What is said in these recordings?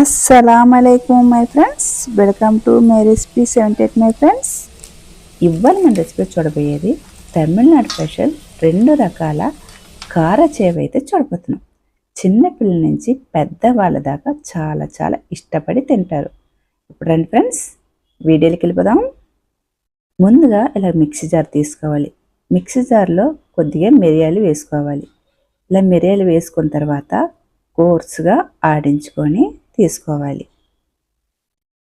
అస్సలం my friends welcome to my recipe seventy my friends ఇవాళ మన రెసిపీ చూడబోయేది తమిళనాడు స్పెషల్ రెండు రకాల కార చేవ అయితే చూడబోతున్నాం. చిన్నపిల్లల నుంచి పెద్దవాళ్ళ దాకా చాలా చాలా ఇష్టపడి తింటారు. ఇప్పుడు రండి ఫ్రెండ్స్ వీడియోకి వెళ్ళిపోదాం. ముందుగా ఇలా మిక్సీ జార్ తీసుకోవాలి. మిక్సీ జార్లో కొద్దిగా మిరియాలు వేసుకోవాలి. ఇలా మిరియాలు వేసుకున్న తర్వాత కోర్సుగా ఆడించుకొని తీసుకోవాలి.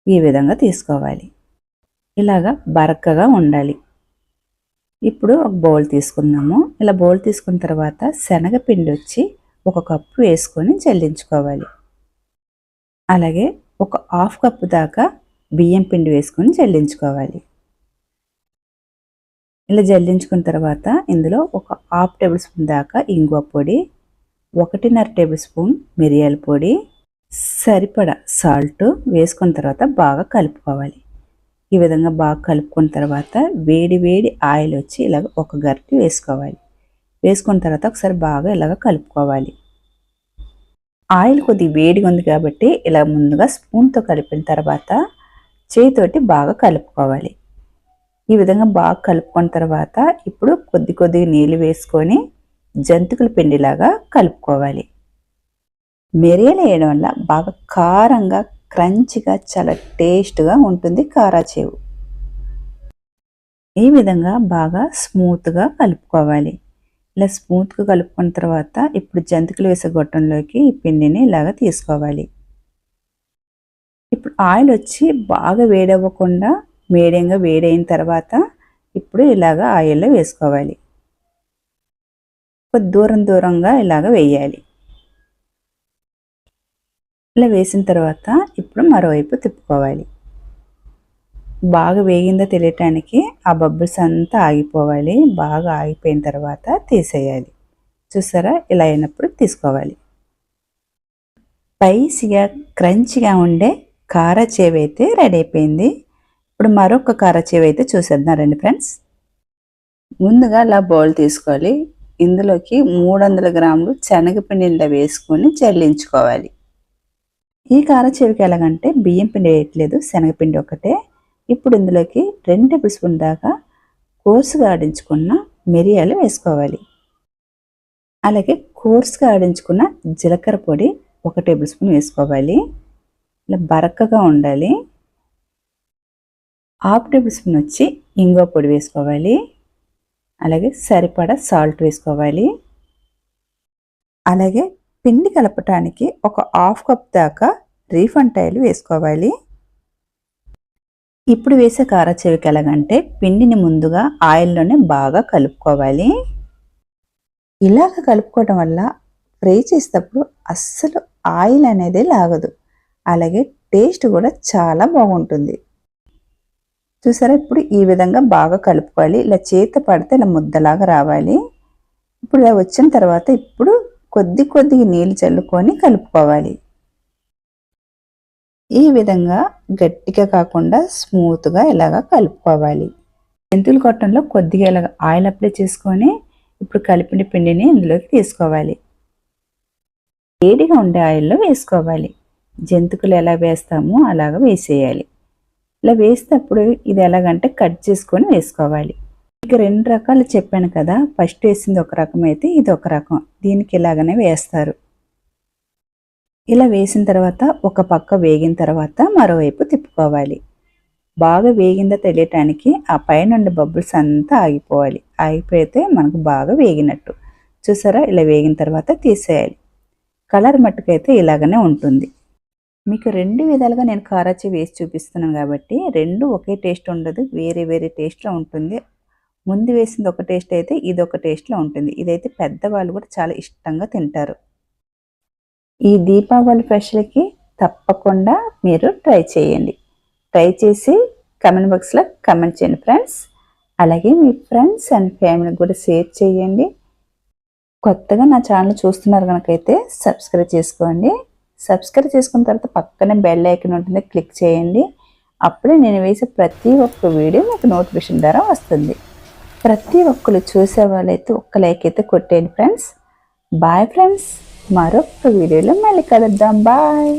ఈ విధంగా తీసుకోవాలి. ఇలాగా బరకగా ఉండాలి. ఇప్పుడు ఒక బౌల్ తీసుకుందాము. ఇలా బౌల్ తీసుకున్న తర్వాత శనగపిండి వచ్చి ఒక కప్పు వేసుకొని చల్లించుకోవాలి. అలాగే ఒక హాఫ్ కప్పు దాకా బియ్యం పిండి వేసుకొని జల్లించుకోవాలి ఇలా జల్లించుకున్న తర్వాత ఇందులో ఒక హాఫ్ టేబుల్ స్పూన్ దాకా ఇంగువ పొడి ఒకటిన్నర టేబుల్ స్పూన్ మిరియాల పొడి సరిపడా సాల్ట్ వేసుకున్న తర్వాత బాగా కలుపుకోవాలి. ఈ విధంగా బాగా కలుపుకున్న తర్వాత వేడి వేడి ఆయిల్ వచ్చి ఇలాగ ఒక గరిటె వేసుకోవాలి. వేసుకున్న తర్వాత ఒకసారి బాగా ఇలాగ కలుపుకోవాలి. ఆయిల్ కొద్దిగా వేడిగా ఉంది కాబట్టి ఇలా ముందుగా స్పూన్తో కలిపిన తర్వాత చేతితోటి బాగా కలుపుకోవాలి. ఈ విధంగా బాగా కలుపుకున్న తర్వాత ఇప్పుడు కొద్ది కొద్దిగా నీళ్ళు వేసుకొని జంతికల పిండిలాగా కలుపుకోవాలి. మిరియాలు వేయడం వల్ల బాగా కారంగా క్రంచిగా చాలా టేస్ట్గా ఉంటుంది కారాచేవు ఈ విధంగా బాగా స్మూత్గా కలుపుకోవాలి. ఇలా స్మూత్గా కలుపుకున్న తర్వాత ఇప్పుడు జంతికలు వేసే గొట్టంలోకి ఈ పిండిని ఇలాగ తీసుకోవాలి. ఇప్పుడు ఆయిల్ వచ్చి బాగా వేడవ్వకుండా మీడియంగా వేడైన తర్వాత ఇప్పుడు ఇలాగ ఆయిల్లో వేసుకోవాలి. దూరం దూరంగా ఇలాగ వేయాలి. ఇలా వేసిన తర్వాత ఇప్పుడు మరోవైపు తిప్పుకోవాలి. బాగా వేగిందో తెలియటానికి ఆ బబ్బుల్స్ అంతా ఆగిపోవాలి. బాగా ఆగిపోయిన తర్వాత తీసేయాలి. చూసారా? ఇలా అయినప్పుడు తీసుకోవాలి. స్పైసీగా క్రంచిగా ఉండే కార అయితే రెడీ అయిపోయింది. ఇప్పుడు మరొక కార చేవ అయితే చూసేద్దాం రండి ఫ్రెండ్స్. ముందుగా ఇలా బౌల్ తీసుకోవాలి. ఇందులోకి మూడు వందల గ్రాములు శనగపిండి వేసుకొని చల్లించుకోవాలి. ఈ కార చెవికి ఎలాగంటే బియ్యం పిండి వేయట్లేదు శనగపిండి ఒకటే. ఇప్పుడు ఇందులోకి రెండు టేబుల్ స్పూన్ దాకా కోర్సుగా ఆడించుకున్న మిరియాలు వేసుకోవాలి. అలాగే కోర్సుగా ఆడించుకున్న జీలకర్ర పొడి ఒక టేబుల్ స్పూన్ వేసుకోవాలి. ఇలా బరకగా ఉండాలి. హాఫ్ టేబుల్ స్పూన్ వచ్చి ఇంగువ పొడి వేసుకోవాలి. అలాగే సరిపడా సాల్ట్ వేసుకోవాలి. అలాగే పిండి కలపటానికి ఒక హాఫ్ కప్ దాకా రీఫండ్ ఆయిల్ వేసుకోవాలి. ఇప్పుడు వేసే కారచెవికి ఎలాగంటే పిండిని ముందుగా ఆయిల్లోనే బాగా కలుపుకోవాలి. ఇలాగ కలుపుకోవడం వల్ల ఫ్రై చేసేటప్పుడు అస్సలు ఆయిల్ అనేది లాగదు. అలాగే టేస్ట్ కూడా చాలా బాగుంటుంది. చూసారా? ఇప్పుడు ఈ విధంగా బాగా కలుపుకోవాలి. ఇలా చేత పడితే ఇలా ముద్దలాగా రావాలి. ఇప్పుడు ఇలా వచ్చిన తర్వాత ఇప్పుడు కొద్ది కొద్దిగా నీళ్ళు చల్లుకొని కలుపుకోవాలి. ఈ విధంగా గట్టిగా కాకుండా స్మూత్గా ఇలాగ కలుపుకోవాలి. జంతువుల కొట్టంలో కొద్దిగా ఇలాగ ఆయిల్ అప్లై చేసుకొని ఇప్పుడు కలిపిన పిండిని ఇందులోకి తీసుకోవాలి. వేడిగా ఉండే ఆయిల్లో వేసుకోవాలి. జంతుకులు ఎలా వేస్తామో అలాగ వేసేయాలి. ఇలా వేసేటప్పుడు ఇది ఎలాగంటే కట్ చేసుకొని వేసుకోవాలి. ఇక రెండు రకాలు చెప్పాను కదా. ఫస్ట్ వేసింది ఒక రకం అయితే ఇది ఒక రకం. దీనికి ఇలాగనే వేస్తారు. ఇలా వేసిన తర్వాత ఒక పక్క వేగిన తర్వాత మరోవైపు తిప్పుకోవాలి. బాగా వేగిందో తెలియటానికి ఆ పైన బబుల్స్ అంతా ఆగిపోవాలి. ఆగిపోతే మనకు బాగా వేగినట్టు. చూసారా? ఇలా వేగిన తర్వాత తీసేయాలి. కలర్ మట్టుకైతే ఇలాగనే ఉంటుంది. మీకు రెండు విధాలుగా నేను కారాచి వేసి చూపిస్తున్నాను కాబట్టి రెండు ఒకే టేస్ట్ ఉండదు. వేరే వేరే టేస్ట్లో ఉంటుంది. ముందు వేసింది ఒక టేస్ట్ అయితే ఇది ఒక టేస్ట్లో ఉంటుంది. ఇదైతే పెద్దవాళ్ళు కూడా చాలా ఇష్టంగా తింటారు. ఈ దీపావళి స్పెషల్కి తప్పకుండా మీరు ట్రై చేయండి. ట్రై చేసి కమెంట్ బాక్స్లో కమెంట్ చేయండి ఫ్రెండ్స్ అలాగే మీ ఫ్రెండ్స్ అండ్ ఫ్యామిలీకి కూడా షేర్ చేయండి. కొత్తగా నా ఛానల్ చూస్తున్నారు కనుకైతే సబ్స్క్రైబ్ చేసుకోండి. సబ్స్క్రైబ్ చేసుకున్న తర్వాత పక్కనే బెల్ ఐకన్ ఉంటుంది. క్లిక్ చేయండి. అప్పుడే నేను వేసే ప్రతి ఒక్క వీడియో మీకు నోటిఫికేషన్ ద్వారా వస్తుంది. ప్రతి ఒక్కరు చూసే వాళ్ళైతే ఒక్క లైక్ అయితే కొట్టేయండి ఫ్రెండ్స్. బాయ్ ఫ్రెండ్స్ మరొక వీడియోలో మళ్ళీ కలుద్దాం. బాయ్